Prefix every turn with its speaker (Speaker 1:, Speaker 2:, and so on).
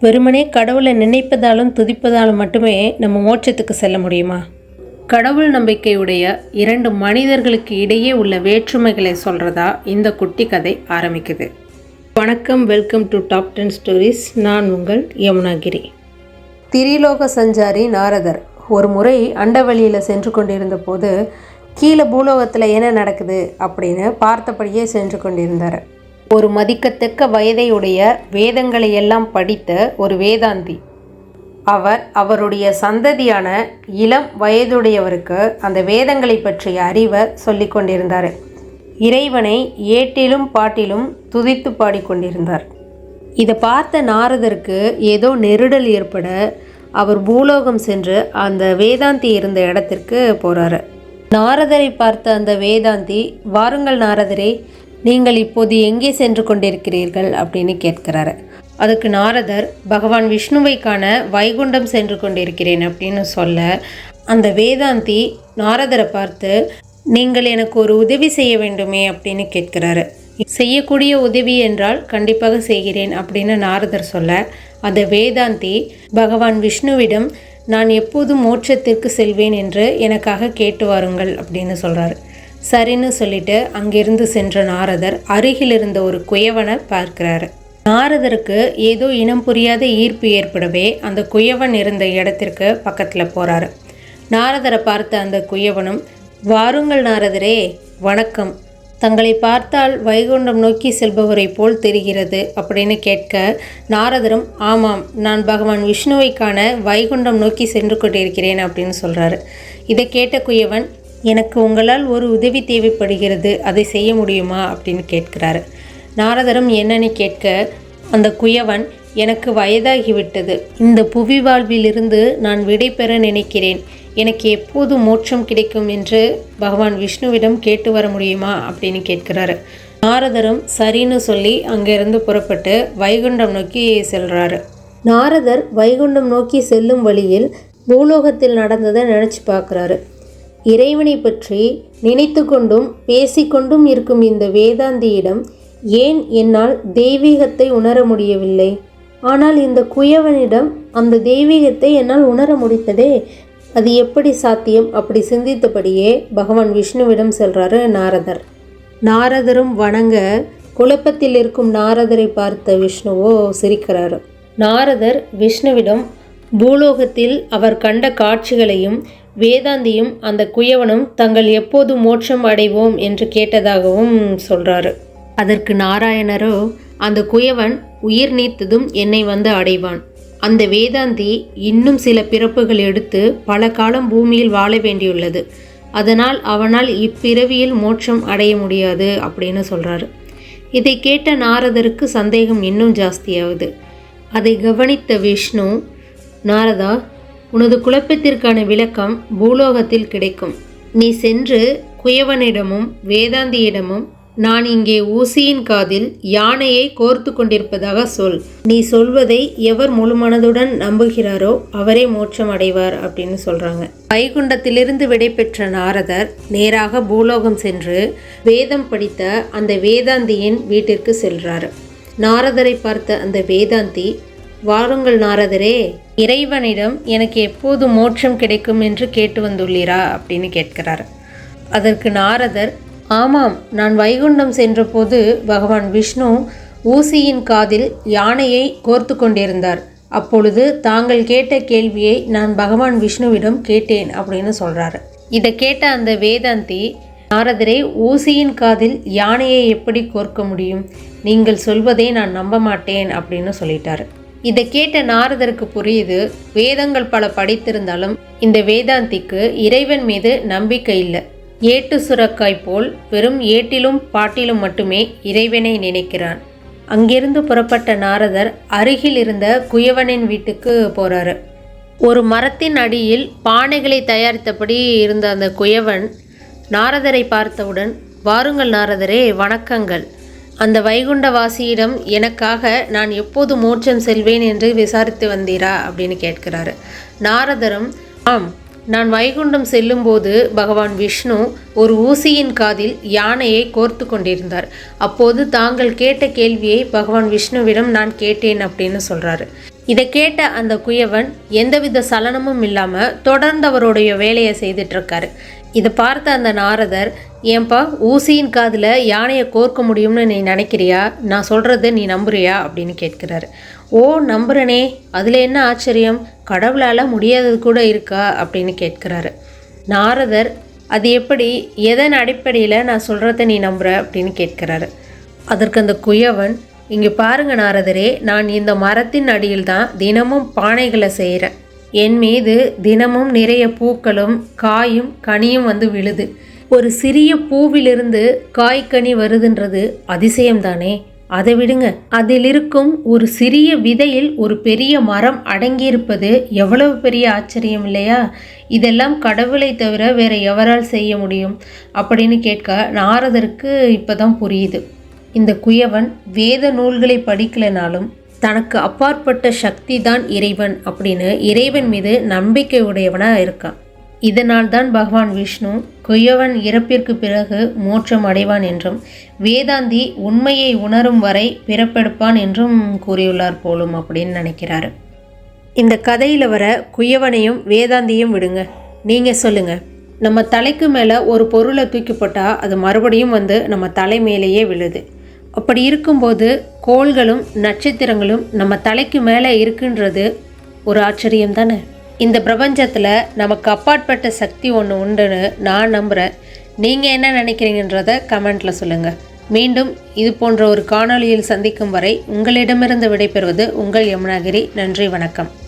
Speaker 1: வெறுமனே கடவுளை நினைப்பதாலும் துதிப்பதாலும் மட்டுமே நம்ம மோட்சத்துக்கு செல்ல முடியுமா? கடவுள் நம்பிக்கையுடைய இரண்டு மனிதர்களுக்கு இடையே உள்ள வேற்றுமைகளை சொல்கிறதா இந்த குட்டி கதை ஆரம்பிக்குது. வணக்கம் welcome to top ten stories. நான் உங்கள் யமுனாகிரி. திரிலோக சஞ்சாரி நாரதர் ஒரு முறை அண்டவெளியில் சென்று கொண்டிருந்த போது கீழே பூலோகத்தில் என்ன நடக்குது அப்படின்னு பார்த்தபடியே சென்று கொண்டிருந்தார். ஒரு மதிக்கத்தக்க வயதையுடைய வேதங்களை எல்லாம் படித்த ஒரு வேதாந்தி. அவர் அவருடைய சந்ததியான இளம் வயதுடையவருக்கு அந்த வேதங்களை பற்றிய அறிவை சொல்லி கொண்டிருந்தார். இறைவனை ஏட்டிலும் பாட்டிலும் துதித்து பாடிக்கொண்டிருந்தார் இதை பார்த்த நாரதருக்கு ஏதோ நெருடல் ஏற்பட அவர் பூலோகம் சென்று அந்த வேதாந்தி இருந்த இடத்திற்கு போகிறாரு நாரதரை பார்த்த அந்த வேதாந்தி வாருங்கள் நாரதரே நீங்கள் இப்போது எங்கே சென்று கொண்டிருக்கிறீர்கள் அப்படின்னு கேட்கிறாரு. அதுக்கு நாரதர் பகவான் விஷ்ணுவை காண வைகுண்டம் சென்று கொண்டிருக்கிறேன் அப்படின்னு சொல்ல அந்த வேதாந்தி நாரதரை பார்த்து நீங்கள் எனக்கு ஒரு உதவி செய்ய வேண்டுமே அப்படின்னு கேட்கிறாரு. செய்யக்கூடிய உதவி என்றால் கண்டிப்பாக செய்கிறேன் அப்படின்னு நாரதர் சொல்ல அந்த வேதாந்தி பகவான் விஷ்ணுவிடம் நான் எப்போது மோட்சத்திற்கு செல்வேன் என்று எனக்காக கேட்டு வாருங்கள் அப்படின்னு சொல்கிறாரு சரின்னு சொல்லிட்டு அங்கிருந்து சென்ற நாரதர் அருகில் இருந்த ஒரு குயவனை பார்க்கிறாரு. நாரதருக்கு ஏதோ இனம் புரியாத ஈர்ப்பு ஏற்படவே அந்த குயவன் இருந்த இடத்திற்கு பக்கத்தில் போகிறாரு நாரதரை பார்த்த அந்த குயவனும் வாருங்கள் நாரதரே வணக்கம். தங்களை பார்த்தால் வைகுண்டம் நோக்கி செல்பவரை போல் தெரிகிறது அப்படின்னு கேட்க நாரதரும் ஆமாம் நான் பகவான் விஷ்ணுவை காண வைகுண்டம் நோக்கி சென்று கொண்டிருக்கிறேன் அப்படின்னு சொல்கிறாரு இதை கேட்ட குயவன் எனக்கு உங்களால் ஒரு உதவி தேவைப்படுகிறது அதை செய்ய முடியுமா? அப்படின்னு கேட்கிறாரு. நாரதரும் என்னன்னு கேட்க அந்த குயவன் எனக்கு வயதாகிவிட்டது. இந்த புவி வாழ்விலிருந்து நான் விடை பெற நினைக்கிறேன். எனக்கு எப்போது மோட்சம் கிடைக்கும் என்று பகவான் விஷ்ணுவிடம் கேட்டு வர முடியுமா? அப்படின்னு கேட்கிறாரு. நாரதரும் சரின்னு சொல்லி அங்கிருந்து புறப்பட்டு வைகுண்டம் நோக்கி செல்றாரு. நாரதர் வைகுண்டம் நோக்கி செல்லும் வழியில் பூலோகத்தில் நடந்ததை நினச்சி பார்க்குறாரு. இறைவனை பற்றி நினைத்து கொண்டும் பேசிக்கொண்டும் இருக்கும் இந்த வேதாந்தியிடம் ஏன் என்னால் தெய்வீகத்தை உணர முடியவில்லை? ஆனால் இந்த குயவனிடம் அந்த தெய்வீகத்தை என்னால் உணர முடித்ததே? அது எப்படி சாத்தியம்? அப்படி சிந்தித்தபடியே பகவான் விஷ்ணுவிடம் செல்றாரு நாரதர். நாரதரும் வணங்க குழப்பத்தில் இருக்கும் நாரதரை பார்த்த விஷ்ணுவோ சிரிக்கிறாரு. நாரதர் விஷ்ணுவிடம் பூலோகத்தில் அவர் கண்ட காட்சிகளையும் வேதாந்தியும் அந்த குயவனும் தங்கள் எப்போது மோட்சம் அடைவோம் என்று கேட்டதாகவும் சொல்றாரு. அதற்கு நாராயணரோ அந்த குயவன் உயிர் நீத்ததும் என்னை வந்து அடைவான். அந்த வேதாந்தி இன்னும் சில பிறப்புகள் எடுத்து பல காலம் பூமியில் வாழ வேண்டியுள்ளது. அதனால் அவனால் இப்பிறவியில் மோட்சம் அடைய முடியாது அப்படின்னு சொல்கிறாரு இதை கேட்ட நாரதருக்கு சந்தேகம் இன்னும் ஜாஸ்தியாகுது. அதை கவனித்த விஷ்ணு நாரதா உனது குழப்பத்திற்கான விளக்கம் பூலோகத்தில் கிடைக்கும். நீ சென்று குயவனிடமும் வேதாந்தியிடமும் நான் இங்கே ஊசியின் காதில் யானையை கோர்த்து கொண்டிருப்பதாக சொல். நீ சொல்வதை எவர் முழுமனதுடன் நம்புகிறாரோ அவரே மோட்சம் அடைவார் அப்படின்னு சொல்கிறாங்க வைகுண்டத்திலிருந்து விடைபெற்ற நாரதர் நேராக பூலோகம் சென்று வேதம் படித்த அந்த வேதாந்தியின் வீட்டிற்கு செல்றார். நாரதரை பார்த்த அந்த வேதாந்தி வாருங்கள் நாரதரே இறைவனிடம் எனக்கு எப்போது மோட்சம் கிடைக்கும் என்று கேட்டு வந்துள்ளீரா? அப்படின்னு கேட்கிறார். அதற்கு நாரதர் ஆமாம் நான் வைகுண்டம் சென்றபோது பகவான் விஷ்ணு ஊசியின் காதில் யானையை கோர்த்து கொண்டிருந்தார். அப்பொழுது தாங்கள் கேட்ட கேள்வியை நான் பகவான் விஷ்ணுவிடம் கேட்டேன் அப்படின்னு சொல்கிறாரு இதை கேட்ட அந்த வேதாந்தி நாரதரே ஊசியின் காதில் யானையை எப்படி கோர்க்க முடியும்? நீங்கள் சொல்வதை நான் நம்ப மாட்டேன் அப்படின்னு சொல்லிட்டாரு. இதை கேட்ட நாரதருக்கு புரியுது. வேதங்கள் பல படித்திருந்தாலும் இந்த வேதாந்திக்கு இறைவன் மீது நம்பிக்கை இல்லை. ஏட்டு சுரக்காய் போல் வெறும் ஏட்டிலும் பாட்டிலும் மட்டுமே இறைவனை நினைக்கிறான். அங்கிருந்து புறப்பட்ட நாரதர் அருகில் இருந்த குயவனின் வீட்டுக்கு போறாரு. ஒரு மரத்தின் அடியில் பானைகளை தயாரித்தபடி இருந்த அந்த குயவன் நாரதரை பார்த்தவுடன் வாருங்கள் நாரதரே வணக்கங்கள். அந்த வைகுண்டவாசியிடம் எனக்காக நான் எப்போது மோட்சம் செல்வேன் என்று விசாரித்து வந்தீரா? அப்படின்னு கேட்கிறாரு. நாரதரும் ஆம் நான் வைகுண்டம் செல்லும்போது பகவான் விஷ்ணு ஒரு ஊசியின் காதில் யானையை கோர்த்து கொண்டிருந்தார். அப்போது தாங்கள் கேட்ட கேள்வியை பகவான் விஷ்ணுவிடம் நான் கேட்டேன் அப்படின்னு சொல்கிறாரு இதை கேட்ட அந்த குயவன் எந்தவித சலனமும் இல்லாமல் தொடர்ந்து அவருடைய வேலையை செய்துட்டு இருக்காரு. இதை பார்த்த அந்த நாரதர் ஏன்பா ஊசியின் காதில் யானையை கோர்க்க முடியும்னு நீ நினைக்கிறியா? நான் சொல்கிறத நீ நம்புறியா? அப்படின்னு கேட்கிறாரு. ஓ நம்புறனே. அதில் என்ன ஆச்சரியம்? கடவுளால் முடியாதது கூட இருக்கா? அப்படின்னு கேட்கிறாரு. நாரதர் அது எப்படி? எதன் அடிப்படையில் நான் சொல்கிறத நீ நம்புற? அப்படின்னு கேட்கிறாரு. அதற்கு அந்த குயவன் இங்கே பாருங்க நாரதரே நான் இந்த மரத்தின் அடியில் தான் தினமும் பானைகளை செய்கிறேன் என் மீது தினமும் நிறைய பூக்களும் காயும் கனியும் வந்து விழுது. ஒரு சிறிய பூவிலிருந்து காய் கனி வருதுன்றது அதிசயம்தானே? அதை விடுங்க. அதில் இருக்கும் ஒரு சிறிய விதையில் ஒரு பெரிய மரம் அடங்கியிருப்பது எவ்வளவு பெரிய ஆச்சரியம் இல்லையா? இதெல்லாம் கடவுளை தவிர வேற எவரால் செய்ய முடியும்? அப்படின்னு கேட்க நாரதருக்கு இப்போதான் புரியுது. இந்த குயவன் வேத நூல்களை படிக்கலைனாலும் தனக்கு அப்பாற்பட்ட சக்தி தான் இறைவன் அப்படின்னு இறைவன் மீது நம்பிக்கை உடையவனாக இருக்கான் இதனால் தான் பகவான் விஷ்ணு குயவன் இறப்பிற்கு பிறகு மோட்சம் அடைவான் என்றும் வேதாந்தி உண்மையை உணரும் வரை பிறப்பெடுப்பான் என்றும் கூறியுள்ளார் போலும் அப்படின்னு நினைக்கிறாரு. இந்த கதையில் வர குயவனையும் வேதாந்தியும் விடுங்க. நீங்கள் சொல்லுங்கள் நம்ம தலைக்கு மேலே ஒரு பொருளை தூக்கி போட்டால் அது மறுபடியும் வந்து நம்ம தலை மேலேயே விழுது. அப்படி இருக்கும்போது கோள்களும் நட்சத்திரங்களும் நம்ம தலைக்கு மேலே இருக்குன்றது ஒரு ஆச்சரியம் தானே? இந்த பிரபஞ்சத்தில் நமக்கு அப்பாற்பட்ட சக்தி ஒன்று உண்டுன்னு நான் நம்புகிறேன் நீங்கள் என்ன நினைக்கிறீங்கன்றத கமெண்ட்டில் சொல்லுங்கள் மீண்டும் இது போன்ற ஒரு காணொளியில் சந்திக்கும் வரை உங்களிடமிருந்து விடைபெறுவது உங்கள் யமுனாகிரி. நன்றி வணக்கம்.